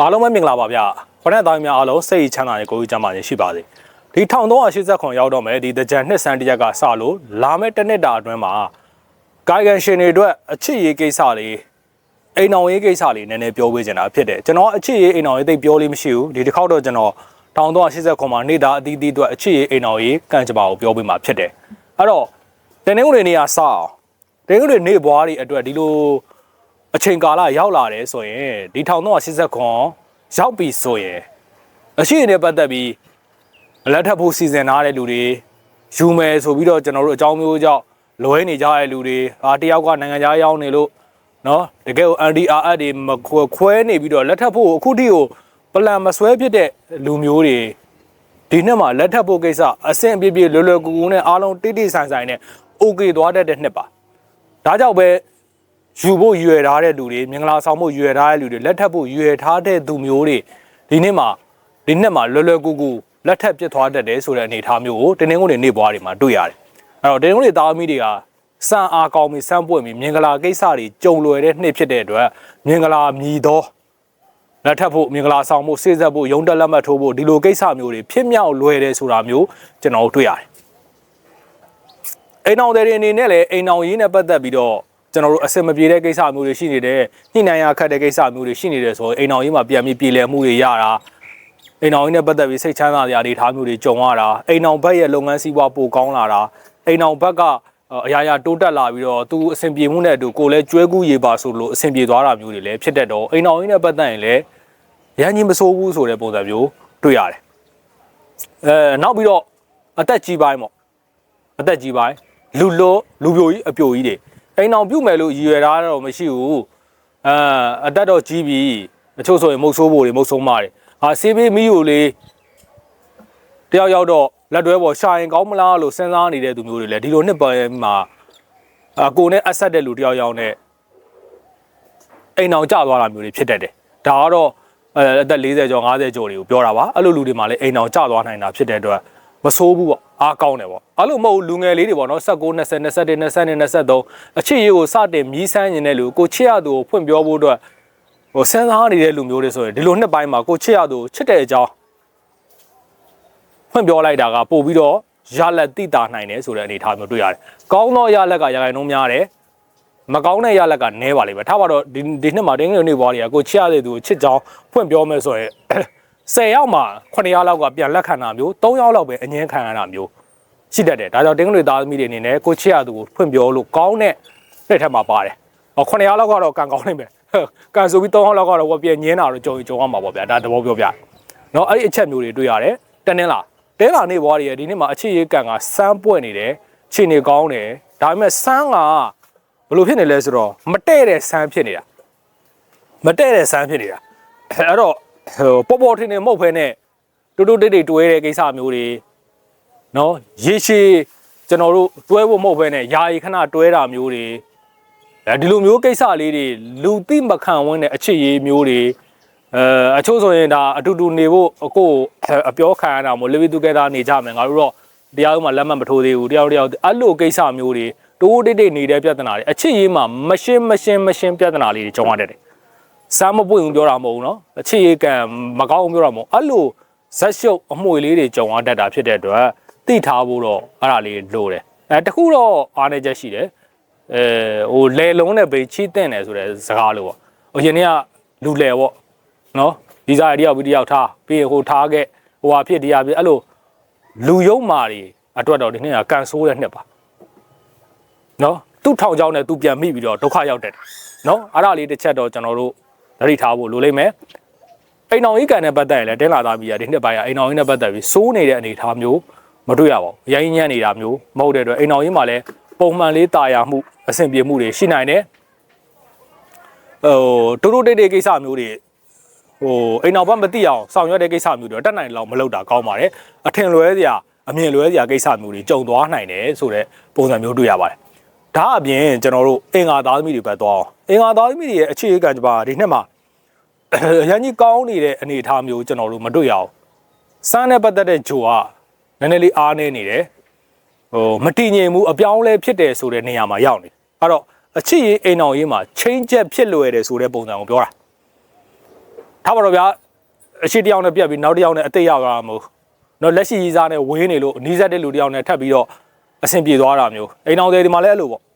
အားလုံးပဲမင်္ဂလာပါဗျခொနဲ့သားများအားလုံးစိတ်ချမ်းသာတဲ့ကိုယ်ကြီးကျမ်းပါခြင်းရှိပါစေဒီ1389ရောက်တော့မယ်ဒီတကြံနှစ်ဆန်းတစ်ရက်ကစလို့လာမယ့်တစ်နှစ်တာအတွင်းမှာကာယကံရှင်တွေအတွက်အချစ်ရေးကိစ္စလေးအိမ်အောင်ရေးကိစ္စလေးနည်းနည်းပြောပေးချင်တာဖြစ်တယ်ကျွန်တော်အချစ်ရေးအိမ်အောင်ရေးသိပ်ပြောလို့မရှိဘူးဒီတစ်ခေါက်တော့ကျွန်တော်1389မှာနေ့သားအသီးသီးအတွက်အချစ်ရေးအိမ်အောင်ရေးကံကြမ္မာကိုပြောပေးမှာဖြစ်တယ်အဲ့တော့တနေ့ဦးတွေနေရာစအောင်တနေ့ဦးတွေနေဘွားတွေအတွက်ဒီလို အချိန်ကာလရောက်လာတယ်ဆိုရင်ဒီ1380ခွန်ရောက်ပြီဆိုရင်အရှိအနေနဲ့ပတ်သက်ပြီးလက်ထပ်ဖို့စီစဉ်ထားတဲ့လူတွေယူမယ်ဆိုပြီးတော့ကျွန်တော်တို့အကြောင်းမျိုးကြောင့်လွဲနေကြတဲ့လူတွေအာတယောက်ကနိုင်ငံခြားရောက်နေလို့နော်တကယ်ကို NDRF တွေမခွဲခွဲနေပြီးတော့လက်ထပ်ဖို့အခုထိကိုပလန်မဆွဲဖြစ်တဲ့လူမျိုးတွေဒီနှစ်မှာလက်ထပ်ဖို့ကိစ္စအဆင်အပြေပြေလွယ်လွယ်ကူကူနဲ့အားလုံးတိတိဆိုင်ဆိုင်နဲ့ OK သွားတတ်တဲ့နှစ်ပါဒါကြောင့်ပဲ ယူဖို့ရွယ်ထားတဲ့လူတွေမင်္ဂလာဆောင်ဖို့ရွယ်ထားတဲ့လူတွေလက်ထပ်ဖို့ရွယ်ထားတဲ့သူမျိုးတွေဒီနေ့မှာဒီနှစ်မှာလွယ်လွယ်ကူကူလက်ထပ်ပြစ်သွားတတ်တယ်ဆိုတဲ့အနေအထားမျိုးကိုတင်းတင်းကုန်တွေနေပွားတွေမှာတွေ့ရတယ်။အဲ့တော့တင်းတင်းကုန်တွေသားသမီးတွေကစံအားကောင်းပြီးစမ်းပွင့်ပြီးမင်္ဂလာကိစ္စတွေကြုံလွယ်တဲ့နှစ်ဖြစ်တဲ့အတွက်မင်္ဂလာမြည်သောလက်ထပ်ဖို့မင်္ဂလာဆောင်ဖို့စေဆက်ဖို့ရုံတက်လက်မှတ်ထိုးဖို့ဒီလိုကိစ္စမျိုးတွေဖြစ်မြောက်လွယ်တယ်ဆိုတာမျိုးကျွန်တော်တို့တွေ့ရတယ်။အိမ်အောင်တွေအနေနဲ့လည်းအိမ်အောင်ရေးနဲ့ပတ်သက်ပြီးတော့ ကျွန်တော်တို့အစင်မပြေတဲ့ကိစ္စမျိုးတွေရှိနေတယ်ညှိနှိုင်းရခက်တဲ့ကိစ္စမျိုးတွေရှိနေတယ်ဆိုတော့အိမ်အောင်ကြီးမှာပြန်ပြီးပြည်လည်မှုတွေရတာအိမ်အောင်ကြီးနဲ့ပတ်သက်ပြီးစိတ်ချမ်းသာစရာတွေထားမျိုးတွေကြုံရတာအိမ်အောင်ဘက်ရဲ့လုပ်ငန်းစီးပွားပိုကောင်းလာတာအိမ်အောင်ဘက်ကအရာရာတိုးတက်လာပြီးတော့သူအဆင်ပြေမှုနဲ့အတူကိုယ်လည်းကျွဲကူးရေပါဆိုလို့အဆင်ပြေသွားတာမျိုးတွေလည်းဖြစ်တတ်တော့အိမ်အောင်ကြီးနဲ့ပတ်သက်ရင်လည်းရန်ကြီးမစိုးဘူးဆိုတဲ့ပုံစံမျိုးတွေ့ရတယ်အဲနောက်ပြီးတော့အသက်ကြီးပိုင်းပေါ့အသက်ကြီးပိုင်းလူလောလူပြိုကြီးအပြိုကြီးတွေ အိမ်အောင်ပြုတ်မယ်လို့ရည်ရွယ်ထားတော့မရှိဘူးအဲအသက်တော့ကြီးပြီအချို့ဆိုရင်မုတ်ဆိုးဖို့တွေမုတ်ဆိုးမတွေဟာဆေးပေးမီးကိုလေတယောက်ယောက်တော့လက်တွဲပေါ်ရှာရင်ကောင်းမလားလို့စဉ်းစားနေတဲ့သူမျိုးတွေလည်းဒီလိုနှစ်ပိုင်းမှာအကိုနဲ့အဆက်တဲ့လူတယောက်ယောက်နဲ့အိမ်အောင်ကျသွားတာမျိုးတွေဖြစ်တတ်တယ်ဒါကတော့အဲအသက်40ကျော်50ကျော်တွေကိုပြောတာပါအဲ့လိုလူတွေမှာလည်းအိမ်အောင်ကျသွားနိုင်တာဖြစ်တဲ့အတွက် မဆိုးဘူးပေါ့အားကောင်းတယ်ပေါ့အဲ့လိုမဟုတ်လူငယ်လေးတွေပေါ့နော်19 20 21 22 23အချစ်ရေးကိုစတင်မြည်ဆန်းနေတဲ့လူကိုချစ်ရသူကိုဖွင့်ပြောဖို့အတွက်ဟိုစဉ်းစားနေတဲ့လူမျိုးတွေဆိုရင်ဒီလိုနှစ်ပိုင်းမှာကိုချစ်ရသူကိုချစ်တဲ့အကြောင်းဖွင့်ပြောလိုက်တာကပို့ပြီးတော့ရလက်တိတာနိုင်တယ်ဆိုတဲ့အနေအထားမျိုးတွေ့ရတယ်။ကောင်းသောရလက်ကရခိုင်နှုံးများတယ်မကောင်းတဲ့ရလက်ကနဲပါလိမ့်မယ်ထားပါတော့ဒီဒီနှစ်မှာတင်းငယ်နေဘွားတွေကကိုချစ်ရတဲ့သူကိုချစ်ကြောင်းဖွင့်ပြောမယ်ဆိုရင် 10ယောက်မှာ9ယောက်လောက်ကပြန်လက်ခံတာမျိုး3ယောက်လောက်ပဲအငင်းခံရတာမျိုးရှိတတ်တယ်ဒါကြောင့်တင်းကလေးသားသမီးတွေအနေနဲ့ကိုချစ်ရသူကိုဖွင့်ပြောလို့ကောင်းတဲ့လက်ထက်မှာပါတယ်ဟော9ယောက်လောက်ကတော့ကန်ကောင်းနိုင်မယ်ကန်ဆိုပြီး3ယောက်လောက်ကတော့ဟောပြန်ငင်းတာတော့ကြုံကြုံရမှာပေါ့ဗျာဒါသဘောပြောပြနော်အဲ့ဒီအချက်မျိုးတွေတွေ့ရတယ်တနင်္လာတင်းလာနေ့ဘွားတွေဒီနေ့မှာအချစ်ရေးကန်ကစမ်းပွက်နေတယ်ခြေနေကောင်းတယ်ဒါပေမဲ့စမ်းကဘလို့ဖြစ်နေလဲဆိုတော့မတဲ့တဲ့ဆန်းဖြစ်နေတာမတဲ့တဲ့ဆန်းဖြစ်နေတာအဲ့တော့ ဟိုပေါ်ပေါ်ထင်ထင်မဟုတ်ဖ ೇನೆ တူတူတိတ်တိတ်တွဲတဲ့ကိစ္စမျိုးတွေနော်ရေရှည်ကျွန်တော်တို့တွဲဖို့မဟုတ်ဖ ೇನೆ ယာယီခဏတွဲတာမျိုးတွေအဲဒီလိုမျိုးကိစ္စလေးတွေလူသိမခံဝန်းတဲ့အချစ်ရေးမျိုးတွေအဲအချို့ဆိုရင်ဒါအတူတူနေဖို့အကိုအပြောခံရတာမို့ live together နေကြမယ်ငါတို့တော့တရားဥမှာလက်မှတ်မထိုးသေးဘူးတရားတယောက်အဲ့လိုကိစ္စမျိုးတွေတိုးတိတ်တိတ်နေတဲ့ပြဿနာတွေအချစ်ရေးမှာမရှင်းမရှင်းမရှင်းပြဿနာလေးတွေကြုံရတတ်တယ် စမ်းမပွင့်ဘူးပြောတာမဟုတ်ဘူးနော်အချစ်ရကံမကောင်းဘူးပြောတာမဟုတ်အဲ့လိုဇက်ရှုပ်အမွေလေးတွေကြုံရတတ်တာဖြစ်တဲ့အတွက်သိထားဖို့တော့အဲ့ဒါလေးလိုတယ်အဲတခုတော့အားနေချက်ရှိတယ်အဲဟိုလေလုံးနဲ့ဘေးချီးတင်တယ်ဆိုတဲ့စကားလိုပေါ့ဟိုယနေ့ကလူလေပေါ့နော်ဒီစားတယောက်ပြီးတယောက်ထားပြီးဟိုထားခဲ့ဟိုဟာဖြစ်တရားဖြစ်အဲ့လိုလူယုံမာတွေအတွက်တော့ဒီနေ့ကကန်ဆိုးတဲ့နှစ်ပါနော်သူ့ထောင်ချောင်းနဲ့သူပြန်မိပြီးတော့ဒုက္ခရောက်တယ်နော်အဲ့ဒါလေးတစ်ချက်တော့ကျွန်တော်တို့ သတိထားဖို့လိုလိမ့်မယ်အိမ်အောင်ကြီးကန်နဲ့ပတ်သက်ရင်လည်းတင်းလာသားပြီးရဒီနှစ်ပိုင်းကအိမ်အောင်ကြီးနဲ့ပတ်သက်ပြီးစိုးနေတဲ့အနေအထားမျိုးမတွေ့ရပါဘူးရိုင်းညံ့နေတာမျိုးမဟုတ်တဲ့အတွက်အိမ်အောင်ကြီးမှာလည်းပုံမှန်လေးတာယာမှုအဆင်ပြေမှုတွေရှိနိုင်တယ်ဟိုတူတူတိတ်တိတ်ကိစ္စမျိုးတွေဟိုအိမ်အောင်ဘက်မသိအောင်ဆောင်ရွက်တဲ့ကိစ္စမျိုးတွေတက်နိုင်လောက်မလုပ်တာကောင်းပါတယ်အထင်လွဲစရာအမြင်လွဲစရာကိစ္စမျိုးတွေကြုံသွားနိုင်တယ်ဆိုတဲ့ပုံစံမျိုးတွေ့ရပါတယ်ဒါအပြင်ကျွန်တော်တို့အင်္ဂါသားသမီးတွေပဲသွားအောင်အင်္ဂါသားသမီးတွေရဲ့အခြေအကံကြပါဒီနှစ်မှာ အရန်ကြီးကောင်းနေတဲ့အနေအထားမျိုးကျွန်တော်တို့မတွေ့ရအောင်စမ်းနဲ့ပတ်သက်တဲ့ဂျိုကနည်းနည်းလေးအားနေနေတယ်ဟိုမတည်ငြိမ်မှုအပြောင်းလဲဖြစ်တယ်ဆိုတဲ့နေရာမှာရောက်နေအဲ့တော့အချစ်ရေးအိမ်အောင်ရေးမှာချင်းချက်ဖြစ်လွယ်တယ်ဆိုတဲ့ပုံစံကိုပြောတာထားပါတော့ဗျာအရှိတစ်ယောက်နဲ့ပြက်ပြီးနောက်တစ်ယောက်နဲ့အတိတ်ရောက်လာမှာမို့နော်လက်ရှိရေးစားနဲ့ဝင်းနေလို့အနီးစပ်တဲ့လူတစ်ယောက်နဲ့ထပ်ပြီးတော့အဆင်ပြေသွားတာမျိုးအိမ်အောင်တွေဒီမှာလည်းအဲ့လိုပေါ့ငါ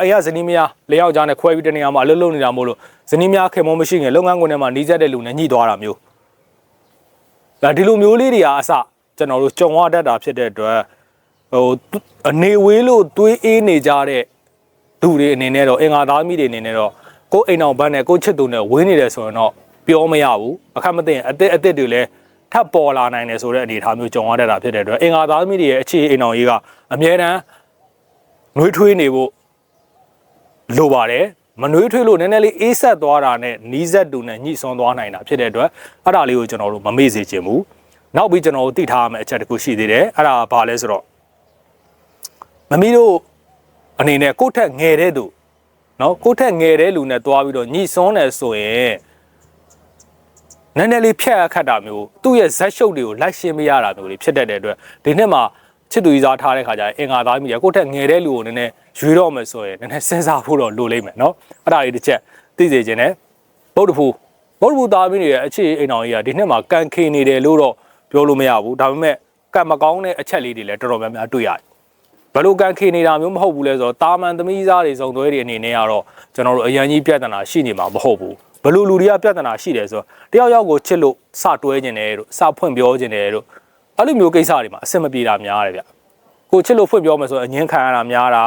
အိမ်ကဇနီးမယားလေးယောက်ကြားနဲ့ခွဲပြီးတနေရာမှာအလုပ်လုပ်နေတာမို့လို့ဇနီးမယားခင်မမရှိငယ်လုပ်ငန်းခွင်ထဲမှာနီးစပ်တဲ့လူနဲ့ညှိသွားတာမျိုးဒါဒီလိုမျိုးလေးတွေကအစကျွန်တော်တို့ကြုံရတတ်တာဖြစ်တဲ့အတွက်ဟိုအနေဝေးလို့တွေးအေးနေကြတဲ့သူတွေအနေနဲ့တော့အင်္ဂါသားမိတွေအနေနဲ့တော့ကိုယ်အိမ်အောင်ဘန်းနဲ့ကိုယ်ချစ်သူနဲ့ဝင်းနေတယ်ဆိုရင်တော့ပြောမရဘူးအခက်မသိရင်အစ်စ်အစ်စ်တွေလည်းထပ်ပေါ်လာနိုင်တယ်ဆိုတဲ့အနေအထားမျိုးကြုံရတတ်တာဖြစ်တဲ့အတွက်အင်္ဂါသားမိတွေရဲ့အခြေအိမ်အောင်ကြီးကအမြဲတမ်းနှွေးထွေးနေဖို့ လိုပါတယ်မနှွေးထွေးလို့နည်းနည်းလေးအေးဆက်သွားတာနဲ့နီးစက်တူနဲ့ညှိစွန်းသွားနိုင်တာဖြစ်တဲ့အတွက်အဲ့ဒါလေးကိုကျွန်တော်တို့မမေ့စေချင်ဘူးနောက်ပြီးကျွန်တော်တို့သိထားရမယ့်အချက်တစ်ခုရှိသေးတယ်အဲ့ဒါကဘာလဲဆိုတော့မမီတို့အနေနဲ့ကိုယ့်ထက်ငယ်တဲ့သူနော်ကိုယ့်ထက်ငယ်တဲ့လူနဲ့တွားပြီးတော့ညှိစွန်းတယ်ဆိုရင်နည်းနည်းလေးဖြတ်အခတ်တာမျိုးသူ့ရဲ့ဇက်ရှုပ်တွေကိုလိုက်ရှင်းမရတာမျိုးတွေဖြစ်တတ်တဲ့အတွက်ဒီနှစ်မှာချစ်သူကြီးစားထားတဲ့ခါကျရင်အင်္ဂါသားမိတယ်ကိုယ့်ထက်ငယ်တဲ့လူကိုနည်းနည်း ရွေးတော့မယ်ဆိုရင်နည်းနည်းစဉ်းစားဖို့တော့လိုလိမ့်မယ်နော်အဲ့ဒါလေးတစ်ချက်သိစေခြင်းနဲ့ဗုဒ္ဓဖူဗုဒ္ဓဖူသားမိရဲ့အခြေအိမ်တော်ကြီးကဒီနှစ်မှာကန်ခေနေတယ်လို့တော့ပြောလို့မရဘူးဒါပေမဲ့ကံမကောင်းတဲ့အချက်လေးတွေလည်းတော်တော်များများတွေ့ရတယ်ဘယ်လိုကန်ခေနေတာမျိုးမဟုတ်ဘူးလဲဆိုတော့တာမန်သမီးစားတွေစုံသွဲတွေအနေနဲ့ကတော့ကျွန်တော်တို့အရန်ကြီးပြဿနာရှိနေမှာမဟုတ်ဘူးဘယ်လိုလူတွေကပြဿနာရှိတယ်ဆိုတော့တယောက်ယောက်ကိုချစ်လို့စတွဲခြင်းတယ်တို့စဖွင့်ပြောခြင်းတယ်တို့အဲ့လိုမျိုးကိစ္စတွေမှာအဆင်မပြေတာများတယ်ဗျကိုချစ်လို့ဖွင့်ပြောမယ်ဆိုရင်အငင်းခံရတာများတာ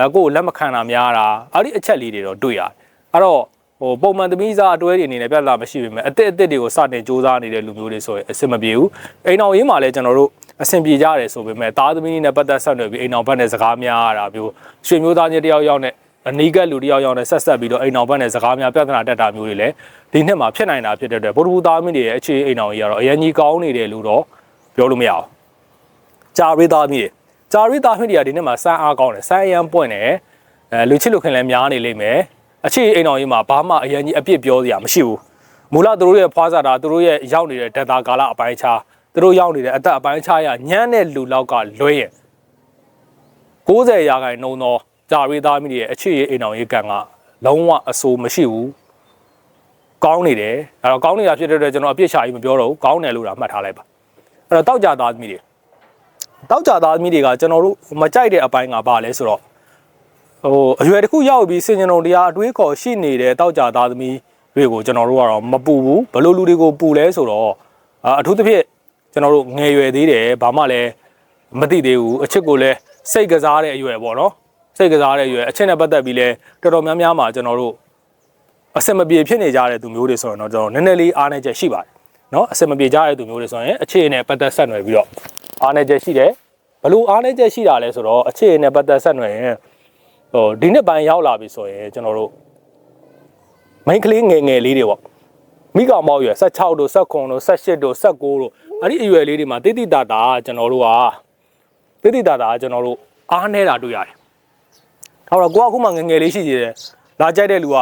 အဲကိုလက်မခံတာများတာအဲ့ဒီအချက်လေးတွေတော့တွေ့ရတယ်အဲ့တော့ဟိုပုံမှန်သမီးစားအတွဲတွေအနေနဲ့ပြဿနာမရှိပေမဲ့အစ်စ်အစ်စ်တွေကိုစတင်စူးစမ်းနေတဲ့လူမျိုးတွေဆိုရင်အဆင်မပြေဘူးအိမ်တော်ရင်းမှာလည်းကျွန်တော်တို့အဆင်ပြေကြတယ်ဆိုပေမဲ့သားသမီးနဲ့ပတ်သက်ဆက်နွယ်ပြီးအိမ်တော်ဘက်နဲ့စကားများရတာမျိုးရွှေမျိုးသားချင်းတယောက်ယောက်နဲ့အနီးကပ်လူတယောက်ယောက်နဲ့ဆက်ဆက်ပြီးတော့အိမ်တော်ဘက်နဲ့စကားများပြဿနာတက်တာမျိုးတွေလည်းဒီနှစ်မှာဖြစ်နိုင်တာဖြစ်တဲ့အတွက်ဗုဒ္ဓဘုသားမင်းတွေရဲ့အခြေအိမ်တော်ကြီးကတော့အရင်ကြီးကောင်းနေတယ်လို့တော့ပြောလို့မရအောင်ကြာရိသားမင်းတွေ ကြာရိသားမင်းတွေကဒီနှစ်မှာစမ်းအားကောင်းတယ်စမ်းအရန်ပွင့်တယ်အဲလူချစ်လူခင်လည်းများနေလိမ့်မယ်အခြေအိမ်တော်ကြီးမှာဘာမှအရင်ကြီးအပြစ်ပြောစရာမရှိဘူးမူလသူတို့ရဲ့ဖွားစားတာသူတို့ရဲ့ရောက်နေတဲ့ဒေတာကာလအပိုင်းခြားသူတို့ရောက်နေတဲ့အသက်အပိုင်းခြားရညံ့တဲ့လူလောက်ကလွဲရင်90ရာခိုင်နှုန်းသောကြာရီသားမိတွေရဲ့အခြေရအိမ်တော်ရေးကံကလုံးဝအဆိုးမရှိဘူးကောင်းနေတယ်အဲ့တော့ကောင်းနေတာဖြစ်တဲ့အတွက်ကျွန်တော်အပြစ်ရှာကြီးမပြောတော့ဘူးကောင်းတယ်လို့ဒါမှတ်ထားလိုက်ပါအဲ့တော့တောက်ကြသားသမီးတွေ တောက်ကြသားသမီးတွေကကျွန်တော်တို့မကြိုက်တဲ့အပိုင်းကဘာလဲဆိုတော့ဟိုအရွယ်တစ်ခုရောက်ပြီးစင်ကြံတော်တရားအတွေးခေါ်ရှိနေတဲ့တောက်ကြသားသမီးတွေကိုကျွန်တော်တို့ကတော့မပူဘူးဘလို့လူတွေကိုပူလဲဆိုတော့အထူးသဖြင့်ကျွန်တော်တို့ငယ်ရွယ်သေးတယ်ဘာမှလည်းမသိသေးဘူးအချစ်ကိုလည်းစိတ်ကစားတဲ့အရွယ်ပေါ့နော်စိတ်ကစားတဲ့အရွယ်အချစ်နဲ့ပတ်သက်ပြီးလဲတော်တော်များများမှာကျွန်တော်တို့အစင်မပြေဖြစ်နေကြတဲ့သူမျိုးတွေဆိုရင်တော့ကျွန်တော်နည်းနည်းလေးအားနည်းချက်ရှိပါတယ်နော်အစင်မပြေကြတဲ့သူမျိုးတွေဆိုရင်အခြေအနေပတ်သက်ဆက်နွယ်ပြီးတော့ အားနည်းချက်ရှိတယ်ဘလို့အားနည်းချက်ရှိတာလဲဆိုတော့အခြေအနေပတ်သက်ဆက်နွယ်ရင်ဟိုဒီနှစ်ပိုင်းရောက်လာပြီဆိုရင်ကျွန်တော်တို့မိန်းကလေးငယ်ငယ်လေးတွေပေါ့မိကောင်မောက်ရွယ်16တို့19တို့18တို့19တို့အဲ့ဒီအရွယ်လေးတွေမှာတိတိတာတာကျွန်တော်တို့ကတိတိတာတာကျွန်တော်တို့အားနေတာတွေ့ရတယ်။ဟောတော့ကိုကအခုမှငငယ်လေးရှိသေးတယ်။လာကြိုက်တဲ့လူက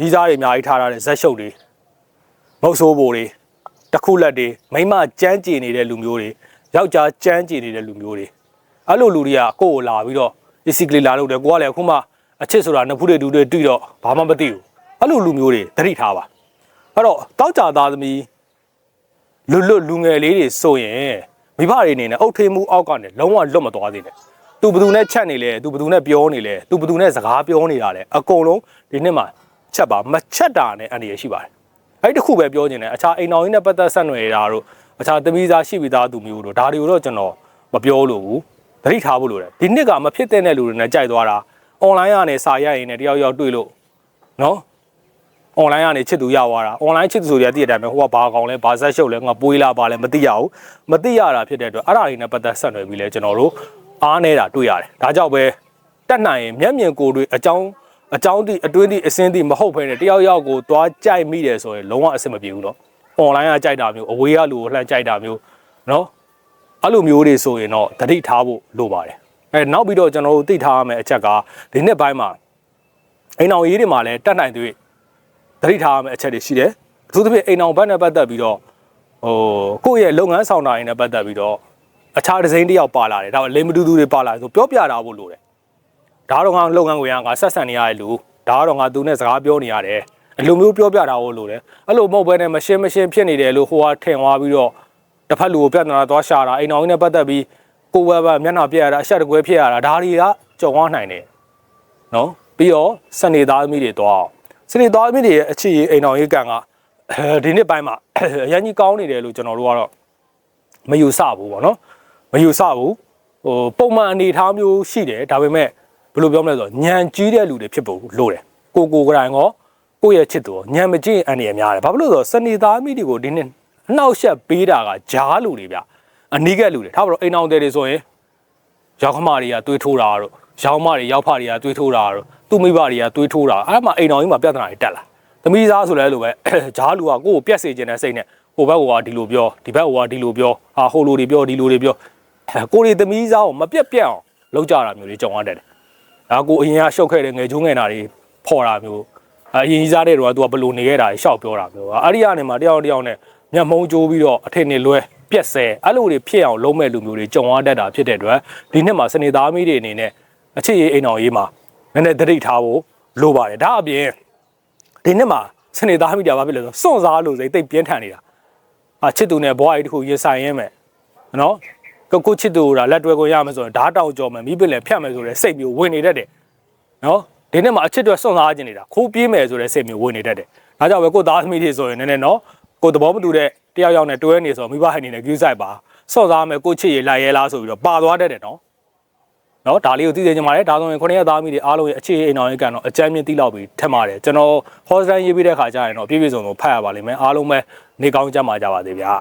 ရီးစားတွေအများကြီးထားထားတဲ့ဇက်ရှုပ်တွေမုတ်ဆိုးဘိုတွေတခုလက်တွေမိမကြမ်းကြည်နေတဲ့လူမျိုးတွေ ယောက်ျားကြမ်းကြည်နေတဲ့လူမျိုးတွေအဲ့လိုလူတွေကကိုယ့်ကိုလာပြီးတော့ basically လာလို့တယ်ကိုကလည်းအခုမှအချစ်ဆိုတာနှစ်ဖူးတွေတူတွေတွေ့တော့ဘာမှမသိဘူးအဲ့လိုလူမျိုးတွေသတိထားပါအဲ့တော့တောက်ကြသားသမီးလွတ်လွတ်လူငယ်လေးတွေဆိုရင်မိဘတွေအနေနဲ့အုတ်ထေးမှုအောက်ကနေလုံးဝလွတ်မသွားသေးနဲ့သူဘသူနဲ့ချက်နေလဲသူဘသူနဲ့ပြောနေလဲသူဘသူနဲ့စကားပြောနေတာလဲအကုန်လုံးဒီနှစ်မှာချက်ပါမချက်တာနဲ့အန္တရာယ်ရှိပါတယ်အဲ့ဒီတစ်ခုပဲပြောနေတယ်အခြားအိမ်တော်ကြီးနဲ့ပတ်သက်ဆက်နွယ်တာတို့ အခြားသမီးသားရှိပြီးသားသူမျိုးတို့ဒါတွေကိုတော့ကျွန်တော်မပြောလို့ဘူးသတိထားဖို့လိုတယ်ဒီနှစ်ကမဖြစ်တဲ့လူတွေနဲ့ကြိုက်သွားတာအွန်လိုင်းကနေစာရိုက်ရင်လည်းတယောက်ယောက်တွေ့လို့နော်အွန်လိုင်းကနေချစ်သူရသွားတာအွန်လိုင်းချစ်သူဆိုတဲ့တည့်တဲ့အတိုင်းပဲဟိုကဘာကောင်လဲဘာဆက်ရှုပ်လဲငါပွေးလာပါလဲမသိရဘူးမသိရတာဖြစ်တဲ့အတွက်အဲ့ဒါတွေနဲ့ပတ်သက်ဆက်နွယ်ပြီးလဲကျွန်တော်တို့အားနေတာတွေ့ရတယ်ဒါကြောင့်ပဲတက်နိုင်ရင်မျက်မြင်ကိုယ်တွေအကြောင်းအကြောင်းတိအတွင်းတိအစင်းတိမဟုတ်ဘဲနဲ့တယောက်ယောက်ကိုသွားကြိုက်မိတယ်ဆိုရင်လုံးဝအဆင်မပြေဘူးတော့အွန်လို င်းကကြိုက်တာမျိုးအဝေးကလူကိုလှမ်းကြိုက်တာမျိုးနော်အဲ့လိုမျိုးတွေဆိုရင်တော့တတိထားဖို့လိုပါတယ်အဲနောက်ပြီးတော့ကျွန်တော်တို့သိထားရမယ့်အချက်ကဒီနှစ်ပိုင်းမှာအိမ်အောင်ရေးတွေမှာလည်းတက်နိုင်သေးတတိထားရမယ့်အချက်တွေရှိတယ်အထူးသဖြင့်အိမ်အောင်ဘက်နဲ့ပတ်သက်ပြီးတော့ဟိုကိုယ့်ရဲ့လုပ်ငန်းဆောင်တာတွေနဲ့ပတ်သက်ပြီးတော့အခြားဒီဇိုင်းတစ်ယောက်ပါလာတယ်ဒါပေမဲ့လိမ်မတူတူတွေပါလာတယ်ဆိုပြောပြတာဖို့လိုတယ်ဒါတော့ငါလုပ်ငန်းကိုရငါဆက်ဆံနေရတဲ့လူဒါကတော့ငါသူနဲ့စကားပြောနေရတယ် အလိုမျိုးပြောပြတာကိုလို့တယ်အဲ့လိုမဟုတ်ဘဲနဲ့မရှင်းမရှင်းဖြစ်နေတယ်လို့ဟိုကထင်သွားပြီးတော့တစ်ဖက်လူကိုပြဿနာသွားရှာတာအိမ်တော်ကြီးနဲ့ပတ်သက်ပြီးကိုယ်ဘက်ဘက်မျက်နှာပြက်ရတာအဆက်တကွဲဖြစ်ရတာဒါတွေကကြုံသွားနိုင်တယ်နော်ပြီးတော့စနေသားသမီးတွေတော့စနေသားသမီးတွေရဲ့အခြေအိမ်တော်ကြီးကံကအဲဒီနှစ်ပိုင်းမှာအရင်ကြီးကောင်းနေတယ်လို့ကျွန်တော်တို့ကတော့မယူဆဘူးပေါ့နော်မယူဆဘူးဟိုပုံမှန်အနေအထားမျိုးရှိတယ်ဒါပေမဲ့ဘယ်လိုပြောမလဲဆိုတော့ညံကြီးတဲ့လူတွေဖြစ်ဖို့လိုတယ်ကိုကိုကတိုင်ရော ကိုယ့်ရဲ့ချစ်သူရောညံမကြည့်အန်ရများတယ်ဘာဖြစ်လို့လဲဆိုတော့စနေသားမိတွေကိုဒီနှစ်အနှောက်ယှက်ပေးတာကဂျားလူတွေဗျအနီးကက်လူတွေထားပါတော့အိမ်အောင်တဲ့တွေဆိုရင်ရောက်ခမတွေကတွေးထိုးတာတို့ရောင်းမတွေရောက်ဖတွေကတွေးထိုးတာတို့သူ့မိဘတွေကတွေးထိုးတာအဲ့ဒါမှအိမ်အောင်ကြီးမှာပြဿနာတွေတက်လာသမီးသားဆိုလဲလို့ပဲဂျားလူကကိုယ့်ကိုပြက်စေခြင်းတဲ့စိတ်နဲ့ဟိုဘက်ကဒီလိုပြောဒီဘက်ကဒီလိုပြောဟာဟိုလိုတွေပြောဒီလိုတွေပြောကိုရီသမီးသားကိုမပြက်ပြက်အောင်လုပ်ကြတာမျိုးတွေကြုံရတတ်တယ်ဒါကိုအရင်ကရှုပ်ခဲ့တဲ့ငယ်ချိုးငယ်နာတွေဖော်တာမျိုး အရင်ကြီးစားတဲ့တော့က तू ကဘလို့နေခဲ့တာရှောက်ပြောတာမျိုးအဲ့ဒီကနေမှတယောက်တယောက်နဲ့မျက်မုံးကြိုးပြီးတော့အထင်နဲ့လွဲပြက်ဆဲအဲ့လိုတွေဖြစ်အောင်လုံးမဲ့လူမျိုးတွေကြုံရတတ်တာဖြစ်တဲ့အတွက်ဒီနှစ်မှာစနေသားမီးတွေအနေနဲ့အချစ်ရေးအိမ်တော်ရေးမှာနည်းနည်းသတိထားဖို့လိုပါတယ်ဒါအပြင်ဒီနှစ်မှာစနေသားမီးတာဘာဖြစ်လဲဆိုစွန့်စားလို့စိတ်တိတ်ပြင်းထန်နေတာအာချစ်သူနဲ့ဘွားကြီးတစ်ခုရင်ဆိုင်ရင်းမယ်နော်ကိုကိုချစ်သူကလက်တွဲကိုရမယ်ဆိုရင်ဓာတ်တောက်ကြော်မယ်မိပင်လည်းဖြတ်မယ်ဆိုတဲ့စိတ်မျိုးဝင်နေတတ်တယ်နော် ဒီနေ့မှာအချစ်တွေစွန့်စားခြင်းနေတာခိုးပြေးမယ်ဆိုတဲ့စိတ်မျိုးဝင်နေတတ်တယ်ဒါကြောင့်ပဲကိုသားသမီးတွေဆိုရင်နည်းနည်းနော်ကိုသဘောမတူတဲ့တယောက်ယောက်နဲ့တွဲနေဆိုမိဘဟိုင်နေနဲ့ view site ပါစွန့်စားမယ်ကိုချစ်ရလိုက်ရဲလားဆိုပြီးတော့ပါသွားတတ်တယ်နော်နော်ဒါလေးကိုသိစေချင်ပါတယ်ဒါဆိုရင်ခုနှစ်ရက်သားမိတွေအားလုံးရဲ့အခြေအိမ်တော်ရေးကန်တော့အကြမ်းမြင့်တိလောက်ပြီးထက်ပါတယ်ကျွန်တော် hostel ရေးပြီးတဲ့ခါကျရင်တော့ပြည့်ပြည့်စုံစုံဖတ်ရပါလိမ့်မယ်အားလုံးပဲနေကောင်းကြမှာကြပါသေးဗျာ